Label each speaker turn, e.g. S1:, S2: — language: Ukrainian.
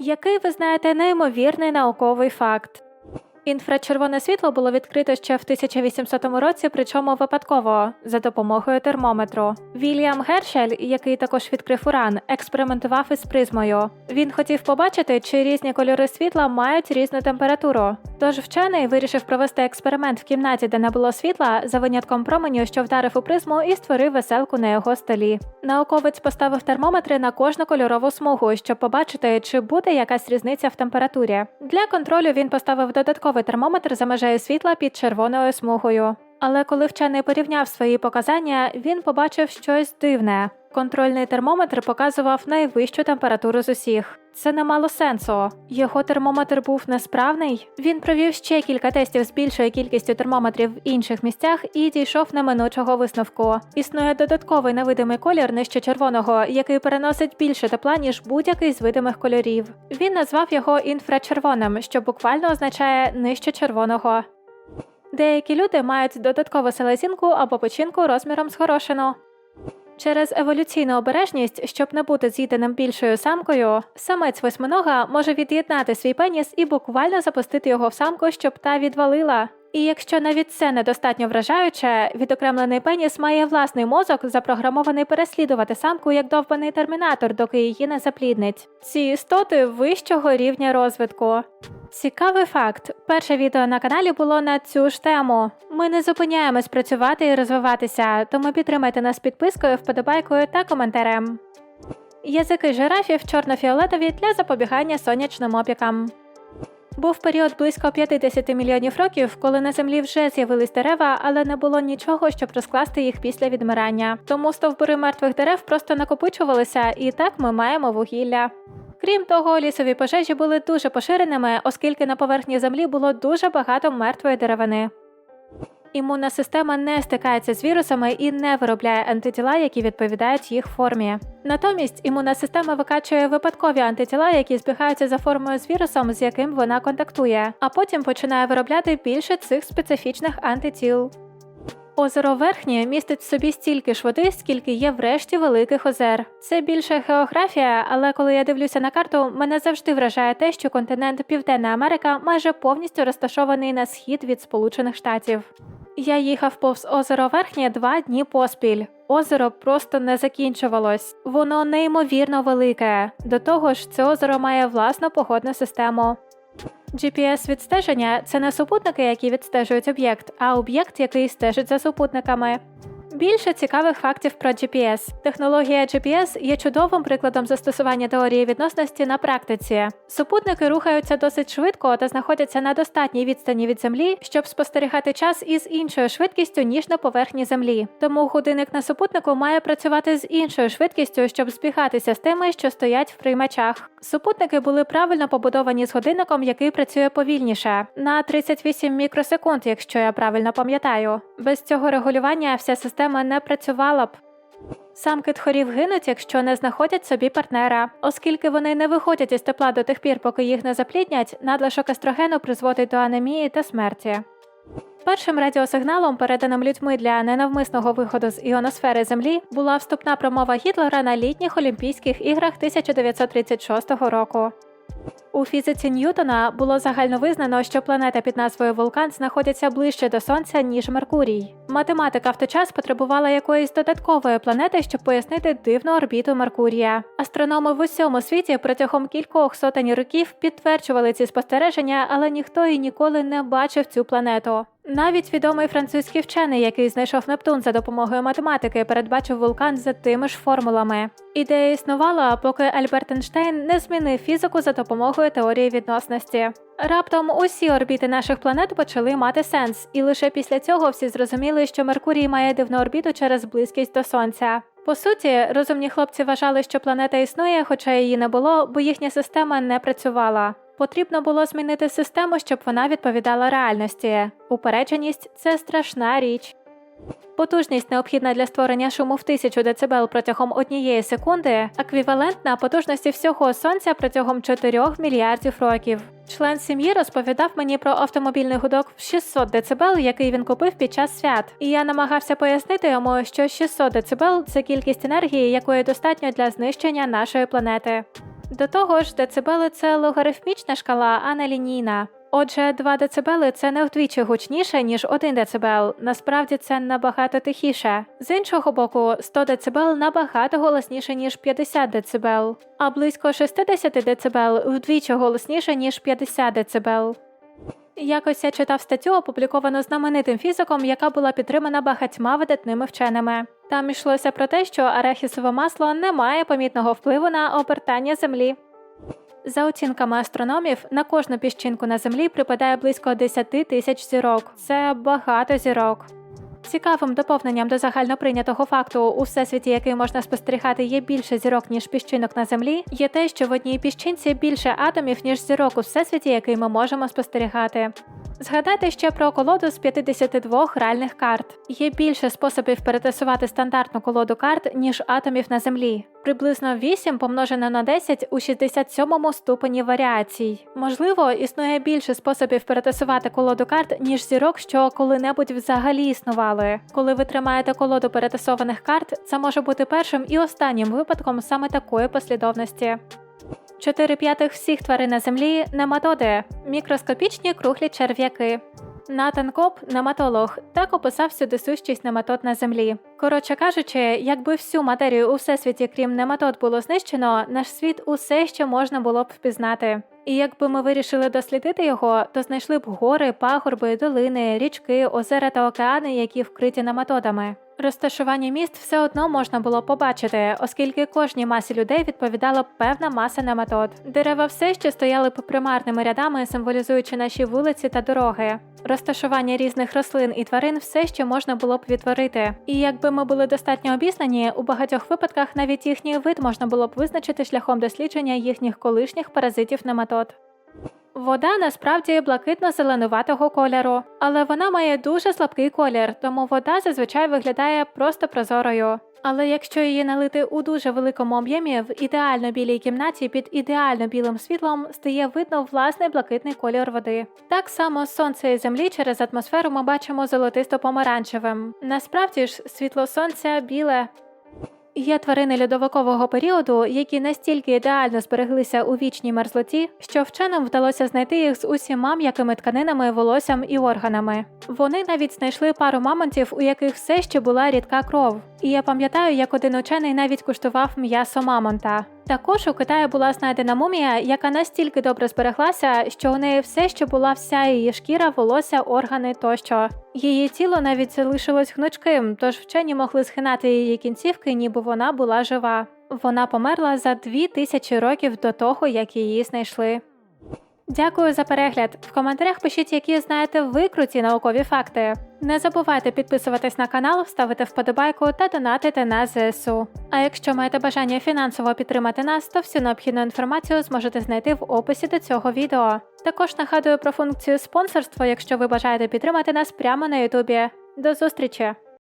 S1: Який ви знаєте неймовірний науковий факт? Інфрачервоне світло було відкрито ще в 1800 році, причому випадково за допомогою термометру. Вільям Гершель, який також відкрив уран, експериментував із призмою. Він хотів побачити, чи різні кольори світла мають різну температуру. Тож вчений вирішив провести експеримент в кімнаті, де не було світла, за винятком променю, що вдарив у призму, і створив веселку на його столі. Науковець поставив термометри на кожну кольорову смугу, щоб побачити, чи буде якась різниця в температурі. Для контролю він поставив додатковий термометр за межею світла під червоною смугою. Але коли вчений порівняв свої показання, він побачив щось дивне. Контрольний термометр показував найвищу температуру з усіх. Це не мало сенсу. Його термометр був несправний. Він провів ще кілька тестів з більшою кількістю термометрів в інших місцях і дійшов неминучого висновку. Існує додатковий невидимий колір нижче червоного, який переносить більше тепла, ніж будь-який з видимих кольорів. Він назвав його інфрачервоним, що буквально означає нижче червоного. Деякі люди мають додаткову селезінку або печінку розміром з горошину. Через еволюційну обережність, щоб не бути з'їденим більшою самкою, самець восьминога може від'єднати свій пеніс і буквально запустити його в самку, щоб та відвалила. І якщо навіть це недостатньо вражаюче, відокремлений пеніс має власний мозок, запрограмований переслідувати самку як довбаний термінатор, доки її не запліднить. Ці істоти вищого рівня розвитку. Цікавий факт: перше відео на каналі було на цю ж тему. Ми не зупиняємось працювати і розвиватися, тому підтримайте нас підпискою, вподобайкою та коментарем. Язики жирафів чорно-фіолетові для запобігання сонячним опікам. Був період близько 50 мільйонів років, коли на землі вже з'явились дерева, але не було нічого, щоб розкласти їх після відмирання. Тому стовбури мертвих дерев просто накопичувалися, і так ми маємо вугілля. Крім того, лісові пожежі були дуже поширеними, оскільки на поверхні землі було дуже багато мертвої деревини. Імунна система не стикається з вірусами і не виробляє антитіла, які відповідають їх формі. Натомість імунна система викачує випадкові антитіла, які збігаються за формою з вірусом, з яким вона контактує, а потім починає виробляти більше цих специфічних антитіл. Озеро Верхнє містить в собі стільки ж води, скільки є в решті великих озер. Це більше географія, але коли я дивлюся на карту, мене завжди вражає те, що континент Південна Америка майже повністю розташований на схід від Сполучених Штатів. Я їхав повз озеро Верхнє два дні поспіль. Озеро просто не закінчувалось. Воно неймовірно велике. До того ж, це озеро має власну погодну систему. GPS-відстеження це не супутники, які відстежують об'єкт, а об'єкт, який стежить за супутниками. Більше цікавих фактів про GPS. Технологія GPS є чудовим прикладом застосування теорії відносності на практиці. Супутники рухаються досить швидко та знаходяться на достатній відстані від Землі, щоб спостерігати час із іншою швидкістю, ніж на поверхні Землі. Тому годинник на супутнику має працювати з іншою швидкістю, щоб збігатися з тими, що стоять в приймачах. Супутники були правильно побудовані з годинником, який працює повільніше на 38 мікросекунд, якщо я правильно пам'ятаю. Без цього регулювання вся система не працювала б. Самки тхорів гинуть, якщо не знаходять собі партнера, оскільки вони не виходять із тепла до тих пір, поки їх не запліднять, надлишок естрогену призводить до анемії та смерті. Першим радіосигналом, переданим людьми для ненавмисного виходу з іоносфери Землі, була вступна промова Гітлера на літніх Олімпійських іграх 1936 року. У фізиці Ньютона було загально визнано, що планета під назвою Вулкан знаходиться ближче до Сонця, ніж Меркурій. Математика в той час потребувала якоїсь додаткової планети, щоб пояснити дивну орбіту Меркурія. Астрономи в усьому світі протягом кількох сотень років підтверджували ці спостереження, але ніхто і ніколи не бачив цю планету. Навіть відомий французький вчений, який знайшов Нептун за допомогою математики, передбачив вулкан за тими ж формулами. Ідея існувала, поки Альберт Ейнштейн не змінив фізику за допомогою теорії відносності. Раптом усі орбіти наших планет почали мати сенс, і лише після цього всі зрозуміли, що Меркурій має дивну орбіту через близькість до Сонця. По суті, розумні хлопці вважали, що планета існує, хоча її не було, бо їхня система не працювала. Потрібно було змінити систему, щоб вона відповідала реальності. Упередженість це страшна річ. Потужність, необхідна для створення шуму в 1000 дБ протягом однієї секунди, еквівалентна потужності всього сонця протягом 4 мільярдів років. Член сім'ї розповідав мені про автомобільний гудок в 600 дБ, який він купив під час свят. І я намагався пояснити йому, що 600 дБ – це кількість енергії, якої достатньо для знищення нашої планети. До того ж, децибели це логарифмічна шкала, а не лінійна. Отже, 2 децибели це не вдвічі гучніше, ніж 1 децибел. Насправді це набагато тихіше. З іншого боку, 100 децибел набагато голосніше, ніж 50 децибел, а близько 60 децибел вдвічі голосніше, ніж 50 децибел. Якось я читав статтю, опубліковану знаменитим фізиком, яка була підтримана багатьма видатними вченими. Там йшлося про те, що арахісове масло не має помітного впливу на обертання Землі. За оцінками астрономів, на кожну піщинку на землі припадає близько 10 тисяч зірок. Це багато зірок. Цікавим доповненням до загальноприйнятого факту, у всесвіті, який можна спостерігати, є більше зірок, ніж піщинок на землі, є те, що в одній піщинці більше атомів, ніж зірок у всесвіті, який ми можемо спостерігати. Згадайте ще про колоду з 52 гральних карт. Є більше способів перетасувати стандартну колоду карт, ніж атомів на землі. Приблизно 8 помножено на 10 у 67 ступені варіацій. Можливо, існує більше способів перетасувати колоду карт, ніж зірок, що коли-небудь взагалі існували. Коли ви тримаєте колоду перетасованих карт, це може бути першим і останнім випадком саме такої послідовності. 4 п'ятих всіх тварин на землі нематоди, мікроскопічні круглі черв'яки. Натан Коп, нематолог, так описав всюди сущість нематод на землі. Коротше кажучи, якби всю матерію у всесвіті, крім нематод, було знищено, наш світ усе ще можна було б впізнати. І якби ми вирішили дослідити його, то знайшли б гори, пагорби, долини, річки, озера та океани, які вкриті нематодами. Розташування міст все одно можна було побачити, оскільки кожній масі людей відповідала певна маса нематод. Дерева все ще стояли б примарними рядами, символізуючи наші вулиці та дороги. Розташування різних рослин і тварин все ще можна було б відтворити. І якби ми були достатньо обізнані, у багатьох випадках навіть їхній вид можна було б визначити шляхом дослідження їхніх колишніх паразитів нематод. Вода насправді блакитно-зеленуватого кольору, але вона має дуже слабкий колір, тому вода зазвичай виглядає просто прозорою. Але якщо її налити у дуже великому об'ємі в ідеально білій кімнаті під ідеально білим світлом, стає видно власний блакитний колір води. Так само сонце і землі через атмосферу ми бачимо золотисто-помаранчевим. Насправді ж світло сонця біле. Є тварини льодовикового періоду, які настільки ідеально збереглися у вічній мерзлоті, що вченим вдалося знайти їх з усіма м'якими тканинами, волоссям і органами. Вони навіть знайшли пару мамонтів, у яких все ще була рідка кров. І я пам'ятаю, як один учений навіть куштував м'ясо мамонта. Також у Китаї була знайдена мумія, яка настільки добре збереглася, що у неї все ще була вся її шкіра, волосся, органи тощо. Її тіло навіть залишилось гнучким, тож вчені могли схинати її кінцівки, ніби вона була жива. Вона померла за дві тисячі років до того, як її знайшли. Дякую за перегляд. В коментарях пишіть, які знаєте ви круті наукові факти. Не забувайте підписуватись на канал, ставити вподобайку та донатити на ЗСУ. А якщо маєте бажання фінансово підтримати нас, то всю необхідну інформацію зможете знайти в описі до цього відео. Також нагадую про функцію спонсорства, якщо ви бажаєте підтримати нас прямо на Ютубі. До зустрічі!